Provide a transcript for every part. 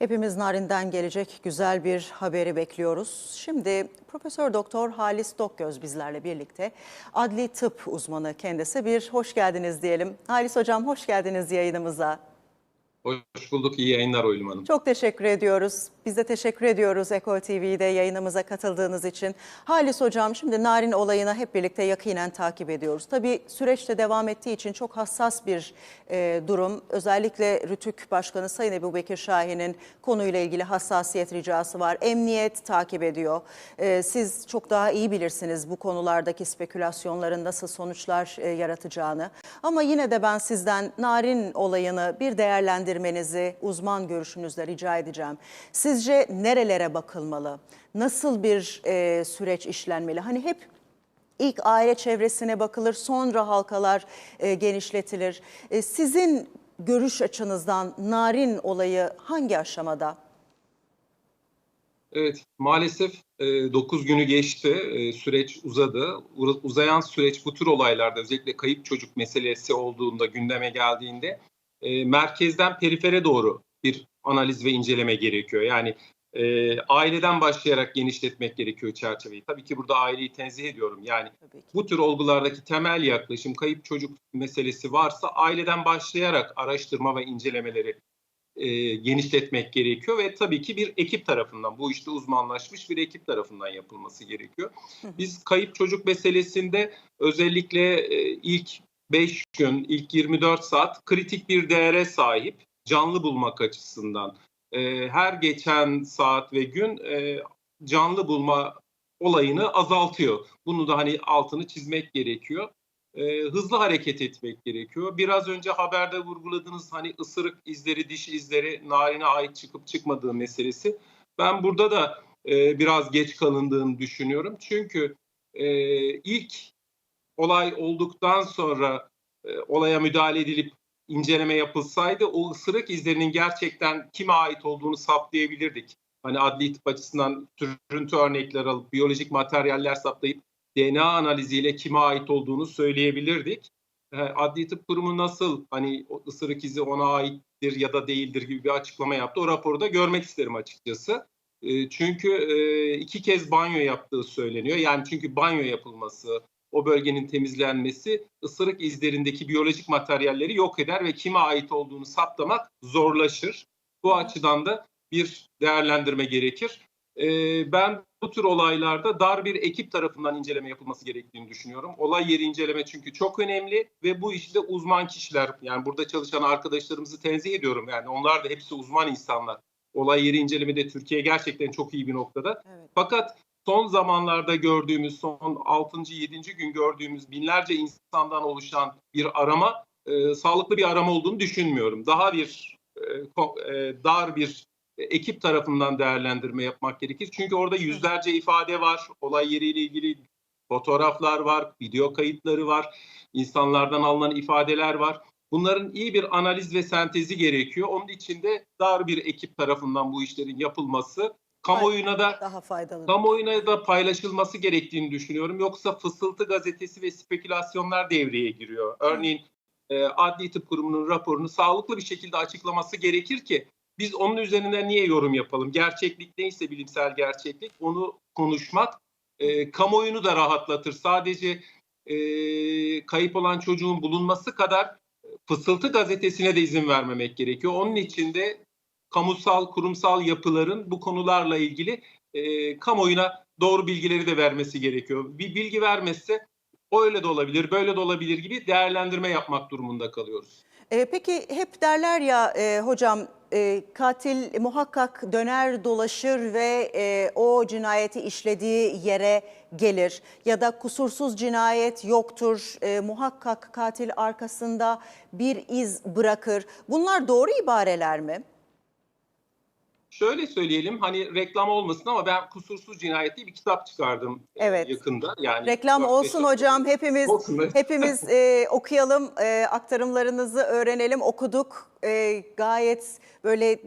Hepimiz Narin'den gelecek güzel bir haberi bekliyoruz. Şimdi Profesör Doktor Halis Dokgöz bizlerle birlikte. Adli tıp uzmanı kendisi. Bir hoş geldiniz diyelim. Halis Hocam hoş geldiniz yayınımıza. Hoş bulduk. İyi yayınlar Oylum Hanım. Çok teşekkür ediyoruz. Biz de teşekkür ediyoruz Ekol TV'de yayınımıza katıldığınız için. Halis Hocam şimdi Narin olayını hep birlikte yakinen takip ediyoruz. Tabii süreçte devam ettiği için çok hassas bir e, durum. Özellikle Rütük Başkanı Sayın Ebu Bekir Şahin'in konuyla ilgili hassasiyet ricası var. Emniyet takip ediyor. E, siz çok daha iyi bilirsiniz bu konulardaki spekülasyonların nasıl sonuçlar e, yaratacağını. Ama yine de ben sizden Narin olayını bir değerlendirmenizi uzman görüşünüzle rica edeceğim. Sizce nerelere bakılmalı? Nasıl bir e, süreç işlenmeli? Hani hep ilk aile çevresine bakılır, sonra halkalar e, genişletilir. E, sizin görüş açınızdan Narin olayı hangi aşamada? Evet, maalesef 9 günü geçti, e, süreç uzadı. Uzayan süreç bu tür olaylarda özellikle kayıp çocuk meselesi olduğunda gündeme geldiğinde e, merkezden perifere doğru bir analiz ve inceleme gerekiyor. Yani e, aileden başlayarak genişletmek gerekiyor çerçeveyi. Tabii ki burada aileyi tenzih ediyorum. Yani bu tür olgulardaki temel yaklaşım kayıp çocuk meselesi varsa aileden başlayarak araştırma ve incelemeleri e, genişletmek gerekiyor ve tabii ki bir ekip tarafından bu işte uzmanlaşmış bir ekip tarafından yapılması gerekiyor. Biz kayıp çocuk meselesinde özellikle e, ilk 5 gün, ilk 24 saat kritik bir değere sahip canlı bulmak açısından. E, her geçen saat ve gün e, canlı bulma olayını azaltıyor. Bunu da hani altını çizmek gerekiyor e, hızlı hareket etmek gerekiyor. Biraz önce haberde vurguladığınız hani ısırık izleri, diş izleri narine ait çıkıp çıkmadığı meselesi. Ben burada da e, biraz geç kalındığını düşünüyorum. Çünkü e, ilk olay olduktan sonra e, olaya müdahale edilip inceleme yapılsaydı o ısırık izlerinin gerçekten kime ait olduğunu saptayabilirdik. Hani adli tıp açısından sürüntü örnekler alıp biyolojik materyaller saptayıp DNA analiziyle kime ait olduğunu söyleyebilirdik. E, Adli Tıp Kurumu nasıl hani ısırık izi ona aittir ya da değildir gibi bir açıklama yaptı. O raporu da görmek isterim açıkçası. E, Çünkü e, iki kez banyo yaptığı söyleniyor. Yani çünkü banyo yapılması, o bölgenin temizlenmesi ısırık izlerindeki biyolojik materyalleri yok eder ve kime ait olduğunu saptamak zorlaşır. Bu açıdan da bir değerlendirme gerekir. Ee, ben bu tür olaylarda dar bir ekip tarafından inceleme yapılması gerektiğini düşünüyorum. Olay yeri inceleme çünkü çok önemli ve bu işte uzman kişiler yani burada çalışan arkadaşlarımızı tenzih ediyorum. Yani onlar da hepsi uzman insanlar. Olay yeri incelemede Türkiye gerçekten çok iyi bir noktada. Evet. Fakat son zamanlarda gördüğümüz, son 6. 7. gün gördüğümüz binlerce insandan oluşan bir arama e, sağlıklı bir arama olduğunu düşünmüyorum. Daha bir e, e, dar bir ekip tarafından değerlendirme yapmak gerekir. Çünkü orada yüzlerce ifade var. Olay yeriyle ilgili fotoğraflar var, video kayıtları var, insanlardan alınan ifadeler var. Bunların iyi bir analiz ve sentezi gerekiyor. Onun için de dar bir ekip tarafından bu işlerin yapılması, kamuoyuna da Daha faydalı. kamuoyuna da paylaşılması gerektiğini düşünüyorum. Yoksa fısıltı gazetesi ve spekülasyonlar devreye giriyor. Örneğin e, Adli Tıp Kurumu'nun raporunu sağlıklı bir şekilde açıklaması gerekir ki biz onun üzerinden niye yorum yapalım? Gerçeklik neyse bilimsel gerçeklik onu konuşmak e, kamuoyunu da rahatlatır. Sadece e, kayıp olan çocuğun bulunması kadar fısıltı gazetesine de izin vermemek gerekiyor. Onun için de kamusal, kurumsal yapıların bu konularla ilgili e, kamuoyuna doğru bilgileri de vermesi gerekiyor. Bir bilgi vermezse öyle de olabilir, böyle de olabilir gibi değerlendirme yapmak durumunda kalıyoruz. E, peki hep derler ya e, hocam e, katil muhakkak döner dolaşır ve e, o cinayeti işlediği yere gelir ya da kusursuz cinayet yoktur e, muhakkak katil arkasında bir iz bırakır. Bunlar doğru ibareler mi? Şöyle söyleyelim hani reklam olmasın ama ben Kusursuz Cinayet diye bir kitap çıkardım e, Evet. yakında. Yani Reklam olsun hocam hepimiz Olsun, hepimiz e, okuyalım e, aktarımlarınızı öğrenelim okuduk E, gayet böyle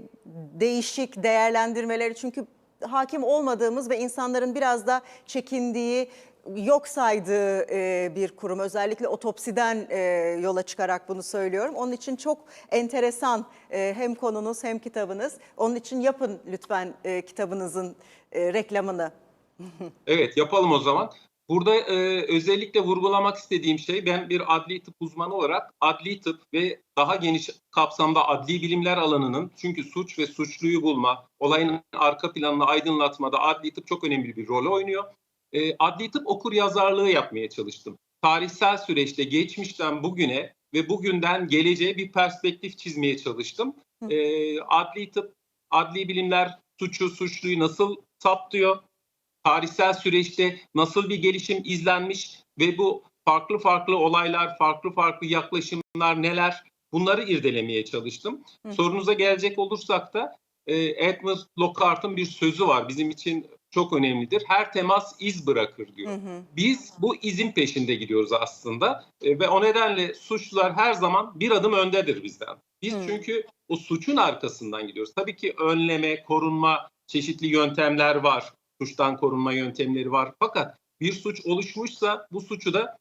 değişik değerlendirmeleri çünkü hakim olmadığımız ve insanların biraz da çekindiği yok saydığı e, bir kurum. Özellikle otopsiden e, yola çıkarak bunu söylüyorum. Onun için çok enteresan e, hem konunuz hem kitabınız. Onun için yapın lütfen e, kitabınızın e, reklamını. Evet yapalım o zaman. Burada e, özellikle vurgulamak istediğim şey ben bir adli tıp uzmanı olarak adli tıp ve daha geniş kapsamda adli bilimler alanının çünkü suç ve suçluyu bulma, olayın arka planını aydınlatmada adli tıp çok önemli bir rol oynuyor. E, adli tıp okur yazarlığı yapmaya çalıştım. Tarihsel süreçte geçmişten bugüne ve bugünden geleceğe bir perspektif çizmeye çalıştım. E, adli tıp, adli bilimler suçu, suçluyu nasıl saptıyor? tarihsel süreçte nasıl bir gelişim izlenmiş ve bu farklı farklı olaylar, farklı farklı yaklaşımlar neler bunları irdelemeye çalıştım. Hı. Sorunuza gelecek olursak da e, Edmund Lockhart'ın bir sözü var bizim için çok önemlidir. Her temas iz bırakır diyor. Hı hı. Biz bu izin peşinde gidiyoruz aslında E, ve o nedenle suçlular her zaman bir adım öndedir bizden. Biz Hmm. çünkü o suçun arkasından gidiyoruz. Tabii ki önleme, korunma çeşitli yöntemler var. Suçtan korunma yöntemleri var. Fakat bir suç oluşmuşsa bu suçu da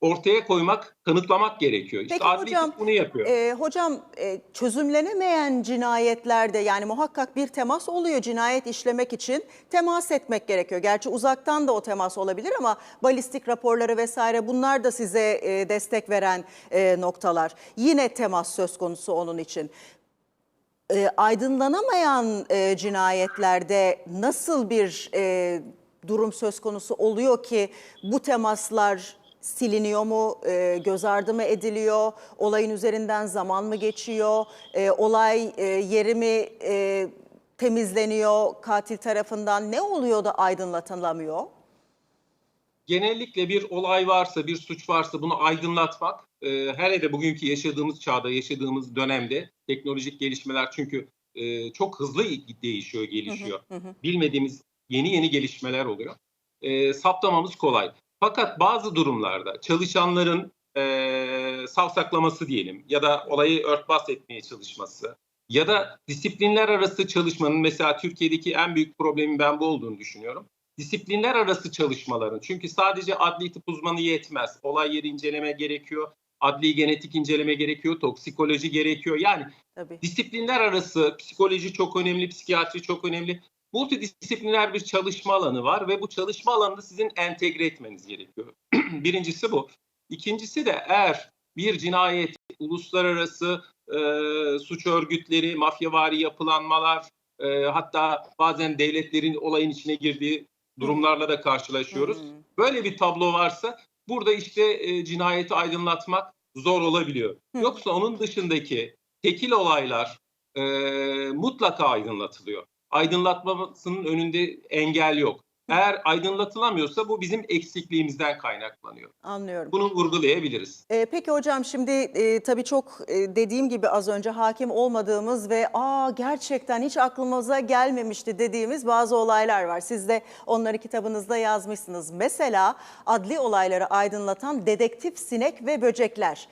ortaya koymak, kanıtlamak gerekiyor. İşte Peki adli hocam, bunu yapıyor. E, hocam e, çözümlenemeyen cinayetlerde yani muhakkak bir temas oluyor cinayet işlemek için temas etmek gerekiyor. Gerçi uzaktan da o temas olabilir ama balistik raporları vesaire bunlar da size e, destek veren e, noktalar. Yine temas söz konusu onun için. E, aydınlanamayan e, cinayetlerde nasıl bir e, durum söz konusu oluyor ki bu temaslar siliniyor mu, e, göz ardı mı ediliyor, olayın üzerinden zaman mı geçiyor, e, olay e, yeri mi e, temizleniyor katil tarafından, ne oluyor da aydınlatılamıyor? genellikle bir olay varsa, bir suç varsa bunu aydınlatmak, e, hele de bugünkü yaşadığımız çağda, yaşadığımız dönemde teknolojik gelişmeler çünkü e, çok hızlı değişiyor, gelişiyor. Hı hı. Bilmediğimiz yeni yeni gelişmeler oluyor. E, saptamamız kolay. Fakat bazı durumlarda çalışanların e, savsaklaması diyelim ya da olayı örtbas etmeye çalışması ya da disiplinler arası çalışmanın mesela Türkiye'deki en büyük problemin ben bu olduğunu düşünüyorum disiplinler arası çalışmaların çünkü sadece adli tıp uzmanı yetmez. Olay yeri inceleme gerekiyor, adli genetik inceleme gerekiyor, toksikoloji gerekiyor. Yani Tabii. disiplinler arası psikoloji çok önemli, psikiyatri çok önemli. Multidisipliner bir çalışma alanı var ve bu çalışma alanını sizin entegre etmeniz gerekiyor. Birincisi bu. İkincisi de eğer bir cinayet, uluslararası e, suç örgütleri, mafyavari yapılanmalar, e, hatta bazen devletlerin olayın içine girdiği durumlarla da karşılaşıyoruz. Hı hı. Böyle bir tablo varsa burada işte e, cinayeti aydınlatmak zor olabiliyor. Hı. Yoksa onun dışındaki tekil olaylar e, mutlaka aydınlatılıyor. Aydınlatmasının önünde engel yok. Eğer aydınlatılamıyorsa bu bizim eksikliğimizden kaynaklanıyor. Anlıyorum. Bunu vurgulayabiliriz. Ee, peki hocam şimdi e, tabii çok e, dediğim gibi az önce hakim olmadığımız ve aa gerçekten hiç aklımıza gelmemişti dediğimiz bazı olaylar var. Siz de onları kitabınızda yazmışsınız. Mesela adli olayları aydınlatan dedektif sinek ve böcekler.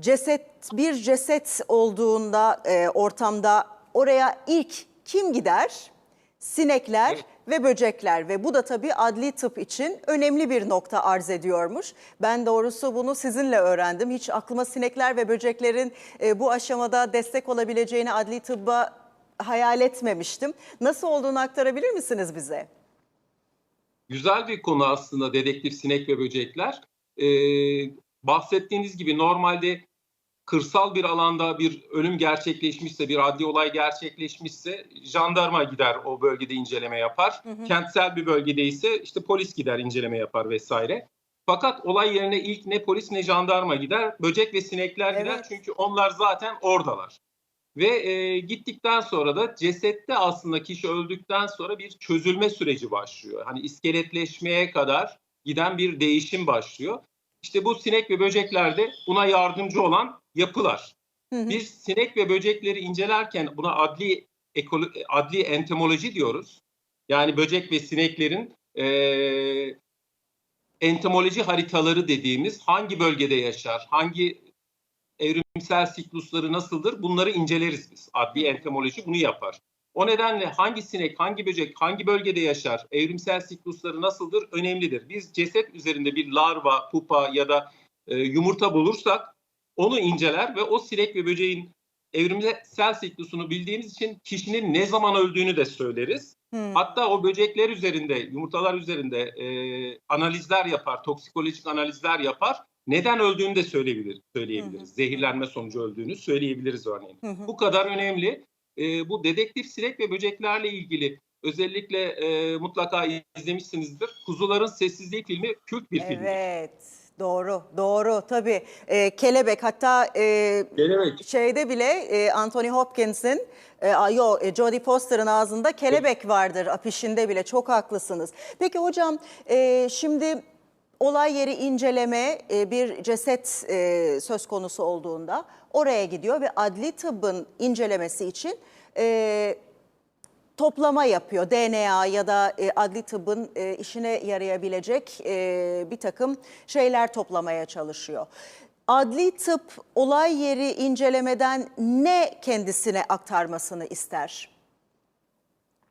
Ceset bir ceset olduğunda e, ortamda oraya ilk kim gider? Sinekler ve böcekler ve bu da tabii adli tıp için önemli bir nokta arz ediyormuş. Ben doğrusu bunu sizinle öğrendim. Hiç aklıma sinekler ve böceklerin e, bu aşamada destek olabileceğini adli tıbba hayal etmemiştim. Nasıl olduğunu aktarabilir misiniz bize? Güzel bir konu aslında dedektif sinek ve böcekler. Ee, bahsettiğiniz gibi normalde kırsal bir alanda bir ölüm gerçekleşmişse, bir adli olay gerçekleşmişse jandarma gider o bölgede inceleme yapar. Hı hı. Kentsel bir bölgede ise işte polis gider inceleme yapar vesaire. Fakat olay yerine ilk ne polis ne jandarma gider, böcek ve sinekler gider Evet. çünkü onlar zaten oradalar. Ve e, gittikten sonra da cesette aslında kişi öldükten sonra bir çözülme süreci başlıyor. Hani iskeletleşmeye kadar giden bir değişim başlıyor. İşte bu sinek ve böceklerde buna yardımcı olan yapılar. Hı hı. Biz sinek ve böcekleri incelerken buna adli ekolo, adli entomoloji diyoruz. Yani böcek ve sineklerin e, entomoloji haritaları dediğimiz hangi bölgede yaşar, hangi evrimsel siklusları nasıldır bunları inceleriz biz. Adli entomoloji bunu yapar. O nedenle hangi sinek, hangi böcek, hangi bölgede yaşar, evrimsel siklusları nasıldır önemlidir. Biz ceset üzerinde bir larva, pupa ya da e, yumurta bulursak onu inceler ve o sinek ve böceğin evrimsel siklusunu bildiğimiz için kişinin ne zaman öldüğünü de söyleriz. Hmm. Hatta o böcekler üzerinde, yumurtalar üzerinde e, analizler yapar, toksikolojik analizler yapar. Neden öldüğünü de söyleyebilir, söyleyebiliriz. Hı hı. Zehirlenme sonucu öldüğünü söyleyebiliriz örneğin. Hı hı. Bu kadar önemli. E, bu dedektif sinek ve böceklerle ilgili özellikle e, mutlaka izlemişsinizdir. Kuzuların Sessizliği filmi kült bir filmdir. Evet, doğru, doğru. Tabii e, kelebek hatta e, Kelebek. şeyde bile e, Anthony Hopkins'in, e, yo, e, Jodie Foster'ın ağzında kelebek vardır afişinde bile. Çok haklısınız. Peki hocam e, şimdi olay yeri inceleme e, bir ceset e, söz konusu olduğunda oraya gidiyor ve adli tıbbın incelemesi için e, toplama yapıyor. DNA ya da e, adli tıbbın e, işine yarayabilecek e, bir takım şeyler toplamaya çalışıyor. Adli tıp olay yeri incelemeden ne kendisine aktarmasını ister?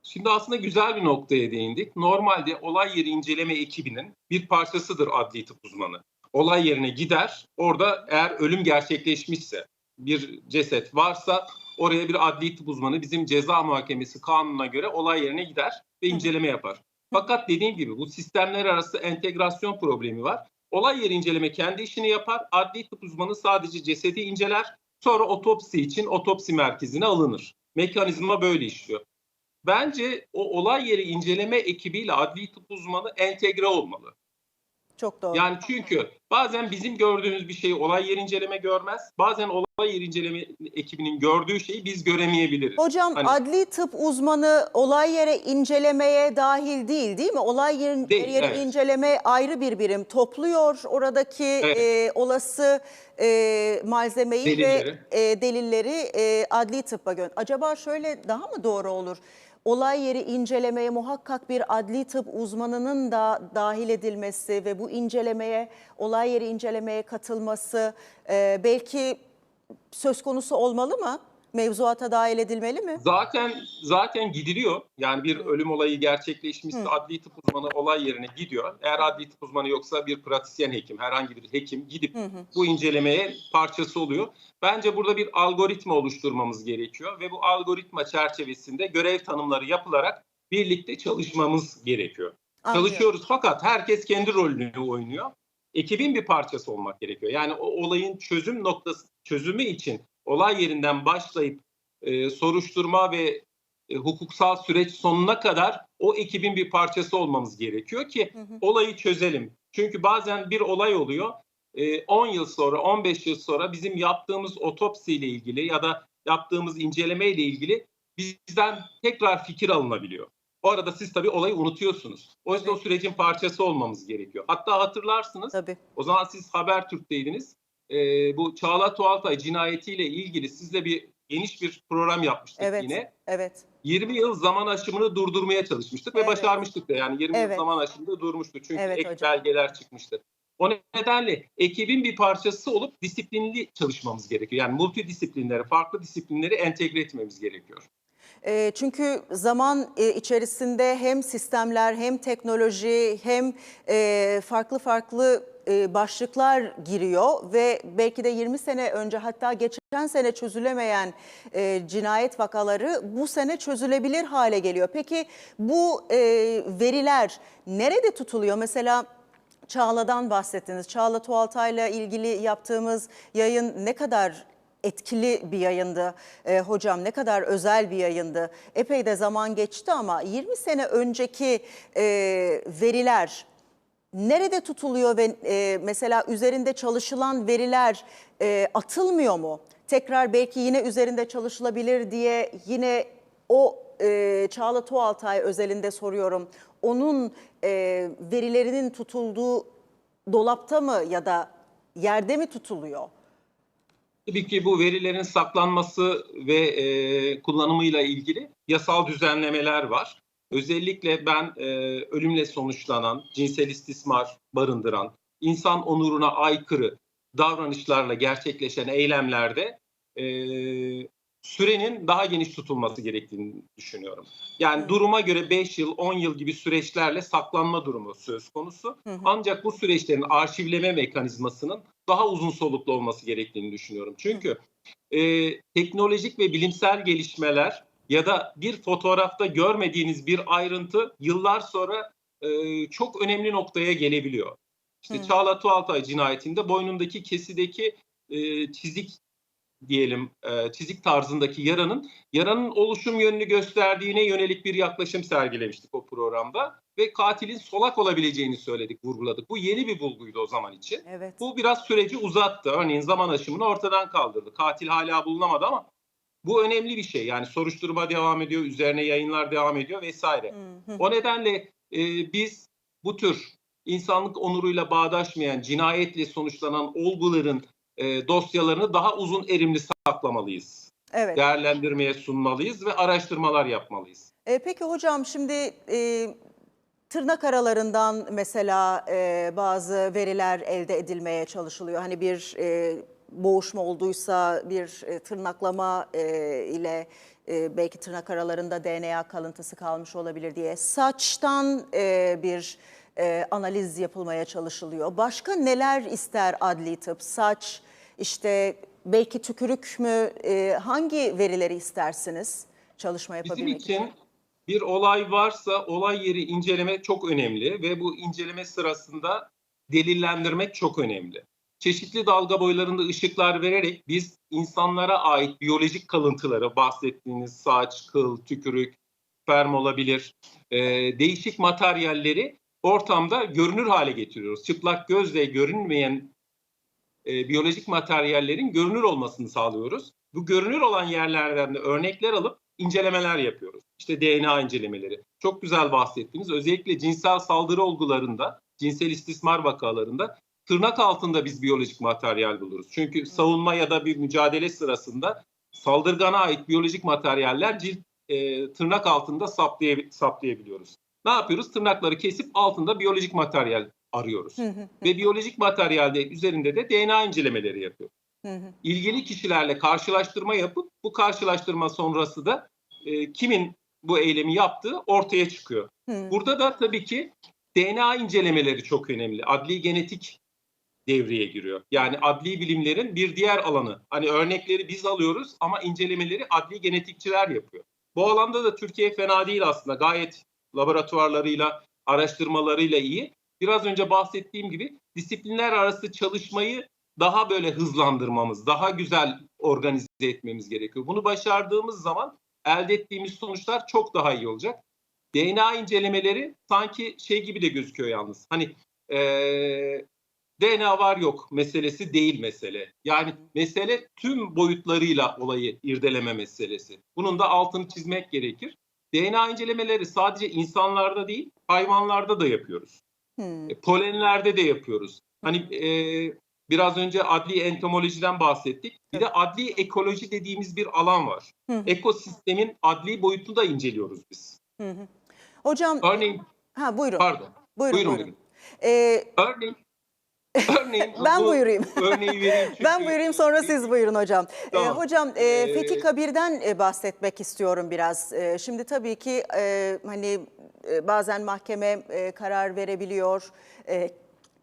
Şimdi aslında güzel bir noktaya değindik. Normalde olay yeri inceleme ekibinin bir parçasıdır adli tıp uzmanı. Olay yerine gider, orada eğer ölüm gerçekleşmişse, bir ceset varsa oraya bir adli tıp uzmanı bizim ceza muhakemesi kanununa göre olay yerine gider ve inceleme yapar. Fakat dediğim gibi bu sistemler arası entegrasyon problemi var. Olay yeri inceleme kendi işini yapar, adli tıp uzmanı sadece cesedi inceler, sonra otopsi için otopsi merkezine alınır. Mekanizma böyle işliyor. Bence o olay yeri inceleme ekibiyle adli tıp uzmanı entegre olmalı. Çok doğru. Yani çünkü bazen bizim gördüğümüz bir şeyi olay yeri inceleme görmez. Bazen olay yeri inceleme ekibinin gördüğü şeyi biz göremeyebiliriz. Hocam Hani- adli tıp uzmanı olay yere incelemeye dahil değil değil mi? Olay yerin, Değil, yeri evet. inceleme ayrı bir birim topluyor oradaki Evet. e, olası e, malzemeyi Delilleri. ve e, delilleri e, adli tıbba gön. Acaba şöyle daha mı doğru olur? Olay yeri incelemeye muhakkak bir adli tıp uzmanının da dahil edilmesi ve bu incelemeye, olay yeri incelemeye katılması e, belki söz konusu olmalı mı? Mevzuata dahil edilmeli mi? Zaten zaten gidiliyor. Yani bir ölüm olayı gerçekleşmişse Hı. adli tıp uzmanı olay yerine gidiyor. Eğer adli tıp uzmanı yoksa bir pratisyen hekim, herhangi bir hekim gidip Hı hı. bu incelemeye parçası oluyor. Bence burada bir algoritma oluşturmamız gerekiyor ve bu algoritma çerçevesinde görev tanımları yapılarak birlikte çalışmamız gerekiyor. Anlıyorum. Çalışıyoruz fakat herkes kendi rolünü oynuyor. Ekibin bir parçası olmak gerekiyor. Yani o olayın çözüm noktası çözümü için olay yerinden başlayıp e, soruşturma ve e, hukuksal süreç sonuna kadar o ekibin bir parçası olmamız gerekiyor ki Hı hı. olayı çözelim. Çünkü bazen bir olay oluyor. e, 10 yıl sonra, 15 yıl sonra bizim yaptığımız otopsiyle ilgili ya da yaptığımız incelemeyle ilgili bizden tekrar fikir alınabiliyor. O arada siz tabii olayı unutuyorsunuz. O yüzden Tabii. o sürecin parçası olmamız gerekiyor. Hatta hatırlarsınız Tabii. o zaman siz Habertürk'teydiniz. Ee, bu Çağla Tuğaltay cinayetiyle ilgili sizle bir geniş bir program yapmıştık Evet. yine. Evet. 20 yıl zaman aşımını durdurmaya çalışmıştık ve Evet. başarmıştık da. Yani 20 Evet. yıl zaman aşımında durmuştu. Çünkü Evet ek hocam. belgeler çıkmıştı. O nedenle ekibin bir parçası olup disiplinli çalışmamız gerekiyor. Yani multidisiplinleri, farklı disiplinleri entegre etmemiz gerekiyor. E, çünkü zaman e, içerisinde hem sistemler hem teknoloji hem e, farklı farklı e, başlıklar giriyor ve belki de 20 sene önce hatta geçen sene çözülemeyen cinayet vakaları bu sene çözülebilir hale geliyor. Peki bu veriler nerede tutuluyor? Mesela Çağla'dan bahsettiniz. Çağla Tuğaltay'la ilgili yaptığımız yayın ne kadar etkili bir yayındı e, hocam ne kadar özel bir yayındı. Epey de zaman geçti ama 20 sene önceki e, veriler nerede tutuluyor ve e, mesela üzerinde çalışılan veriler e, atılmıyor mu? Tekrar belki yine üzerinde çalışılabilir diye yine o e, Çağla Tuğaltay özelinde soruyorum. Onun e, verilerinin tutulduğu dolapta mı ya da yerde mi tutuluyor? Tabii ki bu verilerin saklanması ve e, kullanımıyla ilgili yasal düzenlemeler var. Özellikle ben e, ölümle sonuçlanan, cinsel istismar barındıran, insan onuruna aykırı davranışlarla gerçekleşen eylemlerde e, sürenin daha geniş tutulması gerektiğini düşünüyorum. Yani duruma göre 5 yıl, 10 yıl gibi süreçlerle saklanma durumu söz konusu. Hı hı. Ancak bu süreçlerin arşivleme mekanizmasının daha uzun soluklu olması gerektiğini düşünüyorum. Çünkü e, teknolojik ve bilimsel gelişmeler ya da bir fotoğrafta görmediğiniz bir ayrıntı yıllar sonra e, çok önemli noktaya gelebiliyor. İşte Hı. Çağla Tuğaltay cinayetinde boynundaki kesideki e, çizik diyelim e, çizik tarzındaki yaranın yaranın oluşum yönünü gösterdiğine yönelik bir yaklaşım sergilemiştik o programda ve katilin solak olabileceğini söyledik, vurguladık. Bu yeni bir bulguydu o zaman için. Evet. Bu biraz süreci uzattı. Örneğin zaman aşımını ortadan kaldırdı. Katil hala bulunamadı ama bu önemli bir şey. Yani soruşturma devam ediyor, üzerine yayınlar devam ediyor vesaire. Hı hı. O nedenle e, biz bu tür insanlık onuruyla bağdaşmayan, cinayetle sonuçlanan olguların e, dosyalarını daha uzun erimli saklamalıyız. Evet. Değerlendirmeye sunmalıyız ve araştırmalar yapmalıyız. E, peki hocam şimdi e, tırnak aralarından mesela e, bazı veriler elde edilmeye çalışılıyor. Hani bir e, boğuşma olduysa bir e, tırnaklama e, ile e, belki tırnak aralarında DNA kalıntısı kalmış olabilir diye saçtan e, bir e, analiz yapılmaya çalışılıyor. Başka neler ister adli tıp? Saç, işte belki tükürük mü? E, hangi verileri istersiniz çalışma Bizim yapabilmek için? için bir olay varsa olay yeri inceleme çok önemli ve bu inceleme sırasında delillendirmek çok önemli. Çeşitli dalga boylarında ışıklar vererek biz insanlara ait biyolojik kalıntıları bahsettiğiniz saç, kıl, tükürük, sperm olabilir, e, değişik materyalleri ortamda görünür hale getiriyoruz. Çıplak gözle görünmeyen e, biyolojik materyallerin görünür olmasını sağlıyoruz. Bu görünür olan yerlerden de örnekler alıp incelemeler yapıyoruz. İşte DNA incelemeleri. Çok güzel bahsettiniz. Özellikle cinsel saldırı olgularında, cinsel istismar vakalarında tırnak altında biz biyolojik materyal buluruz. Çünkü savunma ya da bir mücadele sırasında saldırgana ait biyolojik materyaller cilt e, tırnak altında saplay- saptayabiliyoruz. Ne yapıyoruz? Tırnakları kesip altında biyolojik materyal arıyoruz. Ve biyolojik materyalde üzerinde de DNA incelemeleri yapıyoruz hı hı. ilgili kişilerle karşılaştırma yapıp bu karşılaştırma sonrası da e, kimin bu eylemi yaptığı ortaya çıkıyor. Hı. Burada da tabii ki DNA incelemeleri çok önemli. Adli genetik devreye giriyor. Yani adli bilimlerin bir diğer alanı. Hani örnekleri biz alıyoruz ama incelemeleri adli genetikçiler yapıyor. Bu alanda da Türkiye fena değil aslında. Gayet laboratuvarlarıyla, araştırmalarıyla iyi. Biraz önce bahsettiğim gibi disiplinler arası çalışmayı daha böyle hızlandırmamız, daha güzel organize etmemiz gerekiyor. Bunu başardığımız zaman elde ettiğimiz sonuçlar çok daha iyi olacak. DNA incelemeleri sanki şey gibi de gözüküyor yalnız. Hani eee, DNA var yok meselesi değil mesele. Yani mesele tüm boyutlarıyla olayı irdeleme meselesi. Bunun da altını çizmek gerekir. DNA incelemeleri sadece insanlarda değil, hayvanlarda da yapıyoruz. Hı. E, Polenlerde de yapıyoruz. Hani e, biraz önce adli entomolojiden bahsettik. Bir de adli ekoloji dediğimiz bir alan var. Hı. Ekosistemin adli boyutunu da inceliyoruz biz. Hı hı. Hocam, Örneğin, ha buyurun. pardon, buyurun, buyurun, buyurun. Ee, Örneğin, örneğin ben bu buyurayım. örneği vereyim. çünkü- Ben buyurayım sonra siz buyurun hocam. Ee, Tamam. hocam e, Ee, Fethi Kabir'den e, bahsetmek istiyorum biraz. E, şimdi tabii ki e, hani e, bazen mahkeme e, karar verebiliyor. E,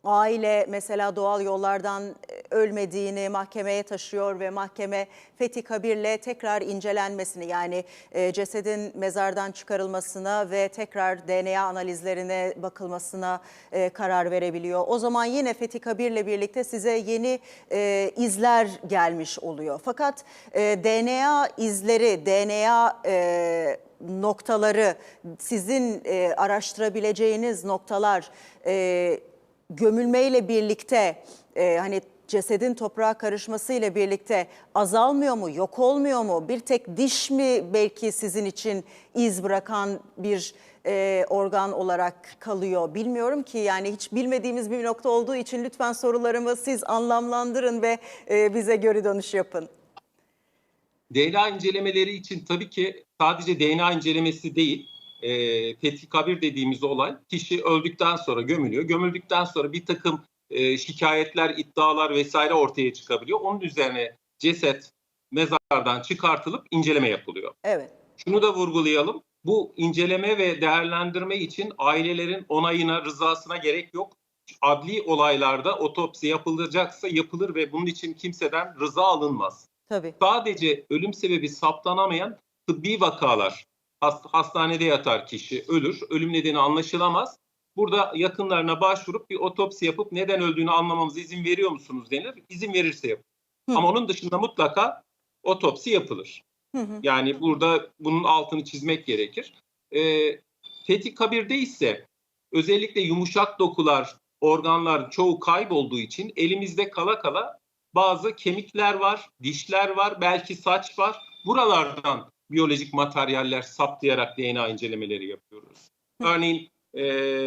aile mesela doğal yollardan e, ölmediğini mahkemeye taşıyor ve mahkeme Fethi Kabir'le tekrar incelenmesini yani e, cesedin mezardan çıkarılmasına ve tekrar DNA analizlerine bakılmasına e, karar verebiliyor. O zaman yine Fethi Kabir'le birlikte size yeni izler gelmiş oluyor. Fakat DNA izleri, DNA noktaları sizin araştırabileceğiniz noktalar gömülmeyle birlikte e, hani cesedin toprağa karışmasıyla birlikte azalmıyor mu, yok olmuyor mu? Bir tek diş mi belki sizin için iz bırakan bir e, organ olarak kalıyor? Bilmiyorum ki yani hiç bilmediğimiz bir nokta olduğu için lütfen sorularımı siz anlamlandırın ve e, bize geri dönüş yapın. DNA incelemeleri için tabii ki sadece DNA incelemesi değil, e, Fethi Kabir dediğimiz olay kişi öldükten sonra gömülüyor. Gömüldükten sonra bir takım e, şikayetler, iddialar vesaire ortaya çıkabiliyor. Onun üzerine ceset mezardan çıkartılıp inceleme yapılıyor. Evet. Şunu da vurgulayalım. Bu inceleme ve değerlendirme için ailelerin onayına, rızasına gerek yok. Adli olaylarda otopsi yapılacaksa yapılır ve bunun için kimseden rıza alınmaz. Tabii. Sadece ölüm sebebi saptanamayan tıbbi vakalar, hastanede yatar kişi ölür, ölüm nedeni anlaşılamaz. Burada yakınlarına başvurup bir otopsi yapıp neden öldüğünü anlamamıza izin veriyor musunuz denir. İzin verirse yapılır. Hı. Ama onun dışında mutlaka otopsi yapılır. Hı hı. Yani burada bunun altını çizmek gerekir. Ee, Fethi Kabir'de ise özellikle yumuşak dokular, organlar çoğu kaybolduğu için elimizde kala kala bazı kemikler var, dişler var, belki saç var. Buralardan biyolojik materyaller saptayarak DNA incelemeleri yapıyoruz. Örneğin e,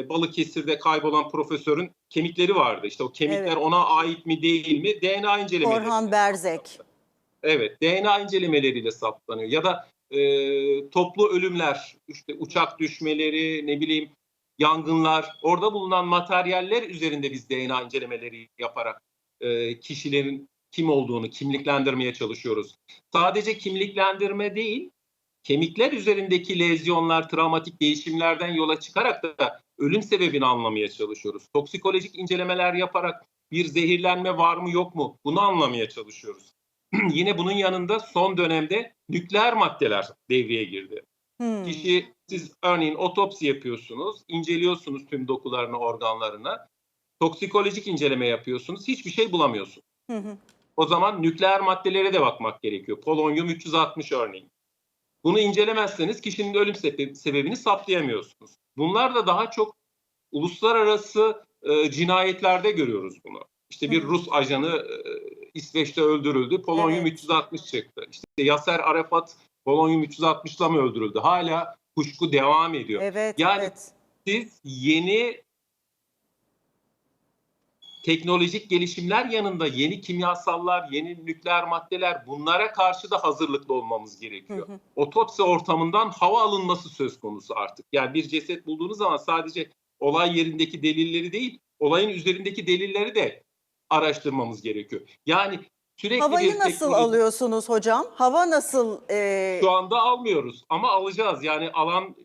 Balıkesir'de kaybolan profesörün kemikleri vardı. İşte o kemikler Evet. ona ait mi değil mi DNA incelemeleri. Orhan Berzek. Evet, DNA incelemeleriyle saptanıyor. Ya da e, toplu ölümler, işte uçak düşmeleri, ne bileyim yangınlar, orada bulunan materyaller üzerinde biz DNA incelemeleri yaparak e, kişilerin kim olduğunu kimliklendirmeye çalışıyoruz. Sadece kimliklendirme değil, kemikler üzerindeki lezyonlar, travmatik değişimlerden yola çıkarak da ölüm sebebini anlamaya çalışıyoruz. Toksikolojik incelemeler yaparak bir zehirlenme var mı yok mu bunu anlamaya çalışıyoruz. Yine bunun yanında son dönemde nükleer maddeler devreye girdi. Hmm. Kişi siz örneğin otopsi yapıyorsunuz, inceliyorsunuz tüm dokularını, organlarını. Toksikolojik inceleme yapıyorsunuz, hiçbir şey bulamıyorsunuz. Hı hı. O zaman nükleer maddelere de bakmak gerekiyor. Polonyum 360 örneğin. Bunu incelemezseniz kişinin ölüm sebe- sebebini saptayamıyorsunuz. Bunlar da daha çok uluslararası e, cinayetlerde görüyoruz bunu. İşte bir. Rus ajanı e, İsveç'te öldürüldü. Polonyum Evet. 360 çıktı. İşte Yaser Arafat Polonyum 360'la mı öldürüldü? Hala kuşku devam ediyor. Evet, Yani- evet. Siz yeni teknolojik gelişimler yanında yeni kimyasallar, yeni nükleer maddeler bunlara karşı da hazırlıklı olmamız Hı gerekiyor. hı. Otopsi ortamından hava alınması söz konusu artık. Yani bir ceset bulduğunuz zaman sadece olay yerindeki delilleri değil, olayın üzerindeki delilleri de araştırmamız gerekiyor. Yani sürekli Havayı bir nasıl teknoloji- alıyorsunuz hocam? Hava nasıl? e, Şu anda almıyoruz ama alacağız. Yani alan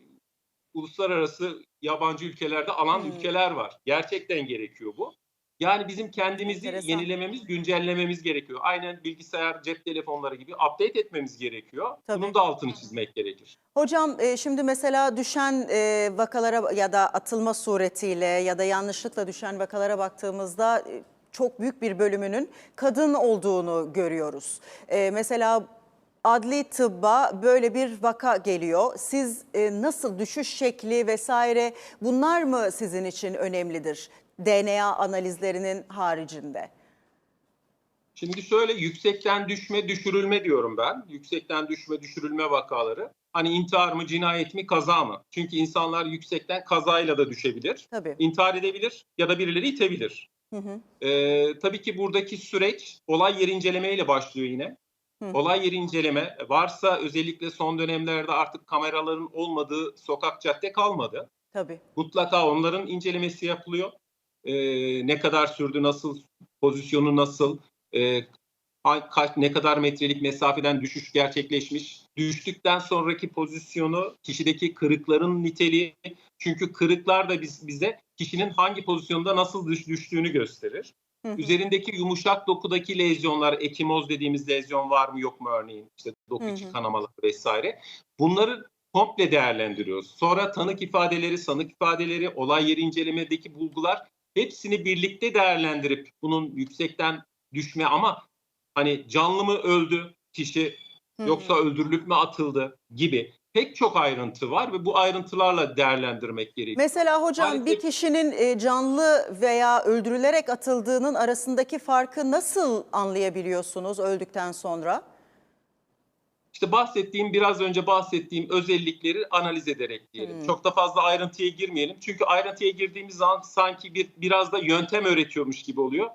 uluslararası yabancı ülkelerde alan Hmm. ülkeler var. Gerçekten gerekiyor bu. Yani bizim kendimizi Enteresan. yenilememiz, güncellememiz gerekiyor. Aynen bilgisayar, cep telefonları gibi update etmemiz gerekiyor. Tabii. Bunun da altını çizmek gerekir. Hocam e, şimdi mesela düşen e, vakalara ya da atılma suretiyle ya da yanlışlıkla düşen vakalara baktığımızda e, çok büyük bir bölümünün kadın olduğunu görüyoruz. Mesela adli tıbba böyle bir vaka geliyor. Siz e, nasıl düşüş şekli vesaire bunlar mı sizin için önemlidir? DNA analizlerinin haricinde. Şimdi şöyle yüksekten düşme, düşürülme diyorum ben. Yüksekten düşme, düşürülme vakaları. Hani intihar mı, cinayet mi, kaza mı? Çünkü insanlar yüksekten kazayla da düşebilir. Tabii. İntihar edebilir ya da birileri itebilir. Hı hı. Ee, tabii ki buradaki süreç olay yeri incelemeyle başlıyor yine. Hı. Olay yeri inceleme varsa özellikle son dönemlerde artık kameraların olmadığı sokak cadde kalmadı. Tabii. Mutlaka onların incelemesi yapılıyor. Ee, ne kadar sürdü, nasıl, pozisyonu nasıl, e, kaç, ne kadar metrelik mesafeden düşüş gerçekleşmiş, düştükten sonraki pozisyonu, kişideki kırıkların niteliği. Çünkü kırıklar da biz, bize kişinin hangi pozisyonda nasıl düş, düştüğünü gösterir. Hı hı. Üzerindeki yumuşak dokudaki lezyonlar, ekimoz dediğimiz lezyon var mı yok mu örneğin, işte doku içi hı. kanamaları vesaire. Bunları komple değerlendiriyoruz. Sonra tanık ifadeleri, sanık ifadeleri, olay yeri incelemedeki bulgular hepsini birlikte değerlendirip bunun yüksekten düşme ama hani canlı mı öldü kişi yoksa öldürülüp mü atıldı gibi pek çok ayrıntı var ve bu ayrıntılarla değerlendirmek gerekiyor. Mesela hocam bir Maalesef- kişinin e, canlı veya öldürülerek atıldığının arasındaki farkı nasıl anlayabiliyorsunuz öldükten sonra? İşte bahsettiğim biraz önce bahsettiğim özellikleri analiz ederek diyelim. Hmm. Çok da fazla ayrıntıya girmeyelim. Çünkü ayrıntıya girdiğimiz zaman sanki bir biraz da yöntem öğretiyormuş gibi oluyor.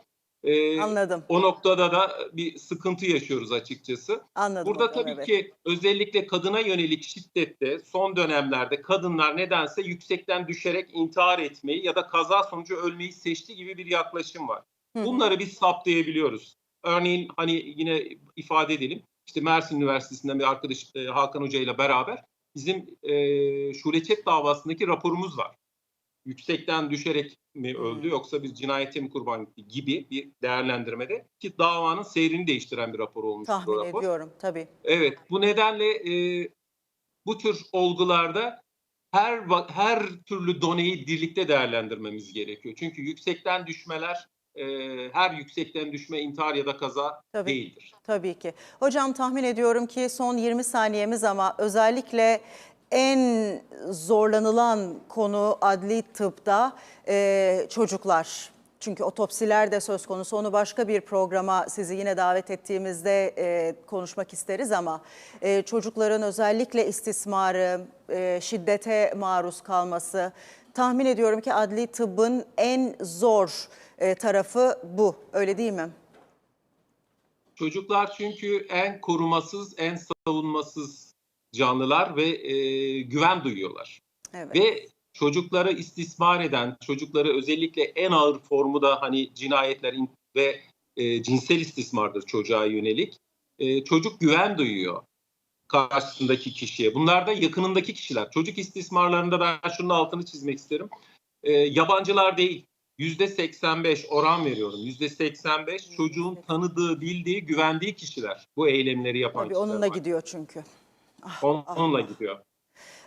Ee, Anladım. o noktada da bir sıkıntı yaşıyoruz açıkçası. Anladım Burada tabii evet. ki özellikle kadına yönelik şiddette son dönemlerde kadınlar nedense yüksekten düşerek intihar etmeyi ya da kaza sonucu ölmeyi seçti gibi bir yaklaşım var. Hı. Bunları biz saptayabiliyoruz. Örneğin hani yine ifade edelim. İşte Mersin Üniversitesi'nden bir arkadaş e, Hakan Hoca ile beraber bizim e, Şuleçet davasındaki raporumuz var. Yüksekten düşerek mi öldü Hmm. yoksa bir cinayete mi kurban gitti gibi bir değerlendirmede ki davanın seyrini değiştiren bir rapor olmuş bu Tahmin rapor. ediyorum tabii. Evet, bu nedenle e, bu tür olgularda her her türlü doneyi birlikte değerlendirmemiz gerekiyor. Çünkü yüksekten düşmeler e, her yüksekten düşme intihar ya da kaza Tabii. değildir. Tabii ki. Hocam tahmin ediyorum ki son 20 saniyemiz ama özellikle en zorlanılan konu adli tıpta e, çocuklar. Çünkü otopsiler de söz konusu. Onu başka bir programa sizi yine davet ettiğimizde e, konuşmak isteriz ama e, çocukların özellikle istismarı, e, şiddete maruz kalması tahmin ediyorum ki adli tıbbın en zor e, tarafı bu. Öyle değil mi? Çocuklar çünkü en korumasız, en savunmasız canlılar ve e, güven duyuyorlar. Evet. Ve çocukları istismar eden, çocukları özellikle en ağır formu da hani cinayetler in- ve e, cinsel istismardır çocuğa yönelik. E, çocuk güven duyuyor karşısındaki kişiye. Bunlar da yakınındaki kişiler. Çocuk istismarlarında ben şunun altını çizmek isterim. E, yabancılar değil. Yüzde 85 oran veriyorum. Yüzde 85 çocuğun tanıdığı, bildiği, güvendiği kişiler. Bu eylemleri yapan Tabii kişiler onunla var. gidiyor çünkü. Onunla gidiyor.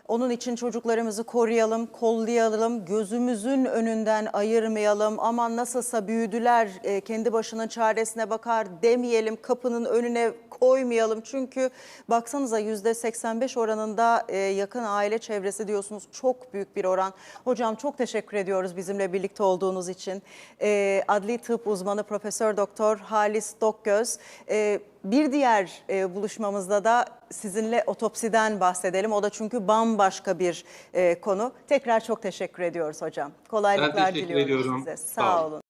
Onun için çocuklarımızı koruyalım, kollayalım, gözümüzün önünden ayırmayalım. Aman nasılsa büyüdüler, e, kendi başının çaresine bakar demeyelim, kapının önüne koymayalım. Çünkü baksanıza yüzde 85 oranında e, yakın aile çevresi diyorsunuz. Çok büyük bir oran. Hocam çok teşekkür ediyoruz bizimle birlikte olduğunuz için. E, Adli tıp uzmanı Profesör Doktor Halis Dokgöz. Bir diğer e, buluşmamızda da sizinle otopsiden bahsedelim. O da çünkü bambaşka bir e, konu. Tekrar çok teşekkür ediyoruz hocam. Kolaylıklar teşekkür diliyorum ediyorum. size. Sağ Sağ olun. olun.